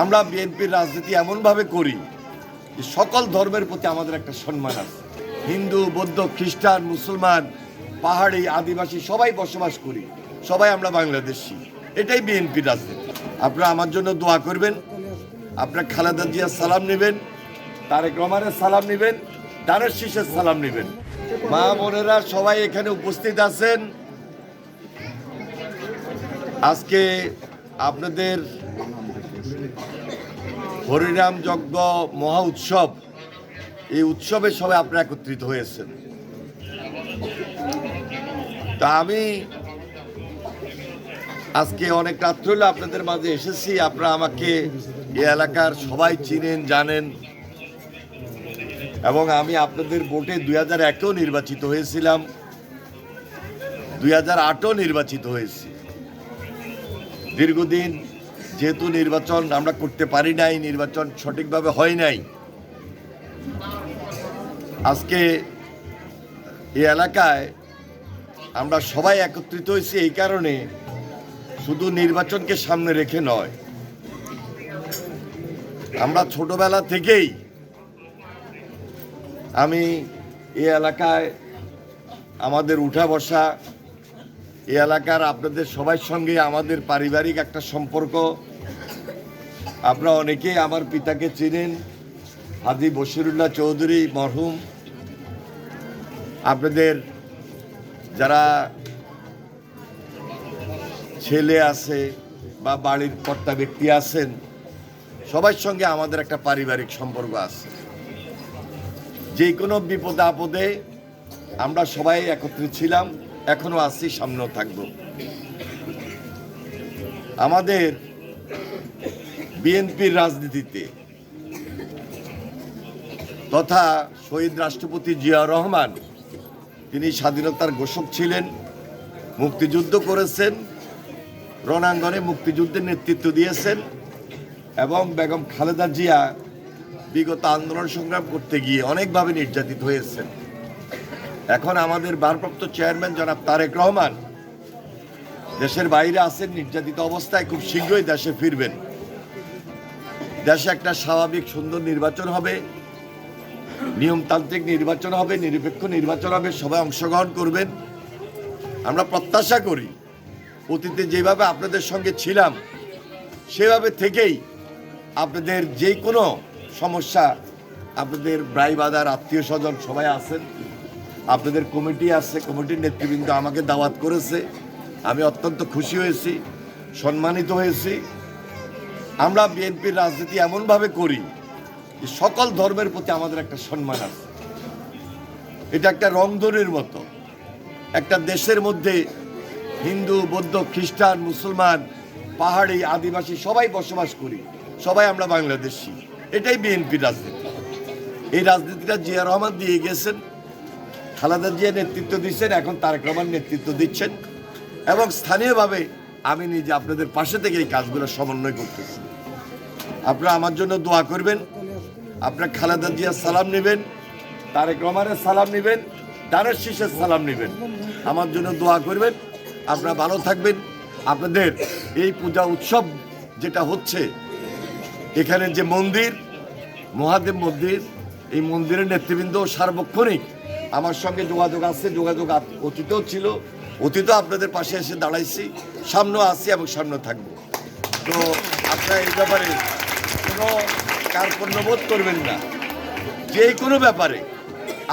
আমরা বিএনপির রাজনীতি এমনভাবে করি যে সকল ধর্মের প্রতি আমাদের একটা সম্মান আছে। হিন্দু, বৌদ্ধ, খ্রিস্টান, মুসলমান, পাহাড়ি, আদিবাসী, সবাই বসবাস করি। সবাই আমরা বাংলাদেশি। এটাই বিএনপির রাজনীতি। আপনারা আমার জন্য দোয়া করবেন। আপনারা খালেদা জিয়ার সালাম নেবেন, তারেক রহমানের সালাম নেবেন দানের শীষের সালাম নেবেন। মা বোনেরা সবাই এখানে উপস্থিত আছেন। আজকে আপনাদের হরিনাম যজ্ঞ মহা উৎসব, এই উৎসবে সবাই আপনারা একত্রিত হয়েছেন। তা আমি আজকে অনেক রাত্র হলো আপনাদের মাঝে এসেছি, আপনারা আমাকে এই এলাকার সবাই চিনেন, জানেন। এবং আমি আপনাদের ভোটে দুই হাজার একেও নির্বাচিত হয়েছিলাম। দুই হাজার আটও নির্বাচিত হয়েছি। দীর্ঘদিন যেহেতু নির্বাচন আমরা করতে পারি নাই, নির্বাচন সঠিকভাবে হয় নাই। আজকে এই এলাকায় আমরা সবাই একত্রিত হয়েছি এই কারণে শুধু নির্বাচনকে সামনে রেখে নয়। আমরা ছোটবেলা থেকেই আমি এই এলাকায় আমাদের উঠা বসা, এই এলাকার আপনাদের সবার সঙ্গে আমাদের পারিবারিক একটা সম্পর্ক আপনারা অনেকেই আমার পিতাকে চিনেন, হাজি বশিরুল্লাহ চৌধুরী মরহুম। আপনাদের যারা ছেলে আছে বা বাড়ির কর্তা ব্যক্তি আছেন, সবার সঙ্গে আমাদের একটা পারিবারিক সম্পর্ক আছে। যে কোনো বিপদে আপদে আমরা সবাই একত্রিত ছিলাম, এখনও আছি, সামনেও থাকব। আমাদের বিএনপির রাজনীতিতে তথা শহীদ রাষ্ট্রপতি জিয়া রহমান, তিনি স্বাধীনতার ঘোষক ছিলেন, মুক্তিযুদ্ধ করেছেন, রণাঙ্গনে মুক্তিযুদ্ধের নেতৃত্ব দিয়েছেন এবং বেগম খালেদা জিয়া বিগত আন্দোলন সংগ্রাম করতে গিয়ে অনেকভাবে নির্যাতিত হয়েছেন। এখন আমাদের ভারপ্রাপ্ত চেয়ারম্যান জনাব তারেক রহমান দেশের বাইরে আছেন, নির্যাতিত অবস্থায় খুব শীঘ্রই দেশে ফিরবেন। দেশে একটা স্বাভাবিক সুন্দর নির্বাচন হবে, নিয়মতান্ত্রিক নির্বাচন হবে, নিরপেক্ষ নির্বাচন হবে, সবাই অংশগ্রহণ করবেন। আমরা প্রত্যাশা করি, অতীতে যেভাবে আপনাদের সঙ্গে ছিলাম, সেভাবে থেকেই আপনাদের যে কোনো সমস্যা, আপনাদের ব্রাই বাদার আত্মীয় স্বজন সবাই আছেন, আপনাদের কমিটি আছে, কমিটির নেতৃবৃন্দ আমাকে দাওয়াত করেছে। আমি অত্যন্ত খুশি হয়েছি, সম্মানিত হয়েছি। আমরা বিএনপির রাজনীতি এমনভাবে করি যে সকল ধর্মের প্রতি আমাদের একটা সম্মান আছে। এটা একটা রংধনুর মতো। একটা দেশের মধ্যে হিন্দু, বৌদ্ধ, খ্রিস্টান, মুসলমান, পাহাড়ি, আদিবাসী সবাই বসবাস করি, সবাই আমরা বাংলাদেশি। এটাই বিএনপির রাজনীতি। এই রাজনীতিটা জিয়া রহমান দিয়ে গেছেন, খালাদা জিয়া নেতৃত্ব দিচ্ছেন, এখন তারেক রহমান নেতৃত্ব দিচ্ছেন এবং স্থানীয়ভাবে আমি নিজে আপনাদের পাশে থেকে এই কাজগুলো সমন্বয় করতেছি। আপনারা আমার জন্য দোয়া করবেন। আপনারা খালেদা জিয়ার সালাম নেবেন, তারেক রহমানের সালাম নেবেন দানের শীষের সালাম নেবেন। আমার জন্য দোয়া করবেন। আপনারা ভালো থাকবেন। আপনাদের এই পূজা উৎসব যেটা হচ্ছে, এখানে যে মন্দির, মহাদেব মন্দির, এই মন্দিরের নেতৃবৃন্দ সার্বক্ষণিক আমার সঙ্গে যোগাযোগ আছে। যোগাযোগ অতীতেও ছিল। অতীতেও আপনাদের পাশে এসে দাঁড়াইছি, সামনেও আছি এবং সামনে থাকব। তো আপনারা এই ব্যাপারে কোনো কার্পণ্যবোধ করবেন না। যে কোনো ব্যাপারে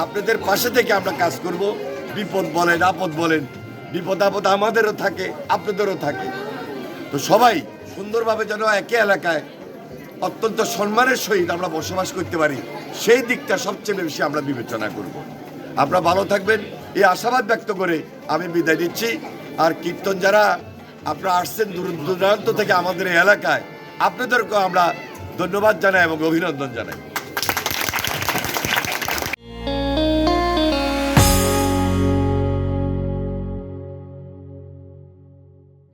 আপনাদের পাশে থেকে আমরা কাজ করব। বিপদ বলেন, আপদ বলেন, বিপদ আপদ আমাদেরও থাকে, আপনাদেরও থাকে। তো সবাই সুন্দরভাবে যেন একই এলাকায় অত্যন্ত সম্মানের সহিত আমরা বসবাস করতে পারি, সেই দিকটা সবচেয়ে বেশি আমরা বিবেচনা করব। আপনারা ভালো থাকবেন আশাবাদ ব্যক্ত করে আমি বিদায় নিচ্ছি। আর কীর্তন যারা আপনারা আসছেন দূর দূরান্ত থেকে আমাদের এই এলাকায়, আপনাদেরকেও আমরা ধন্যবাদ জানাই এবং অভিনন্দন জানাই।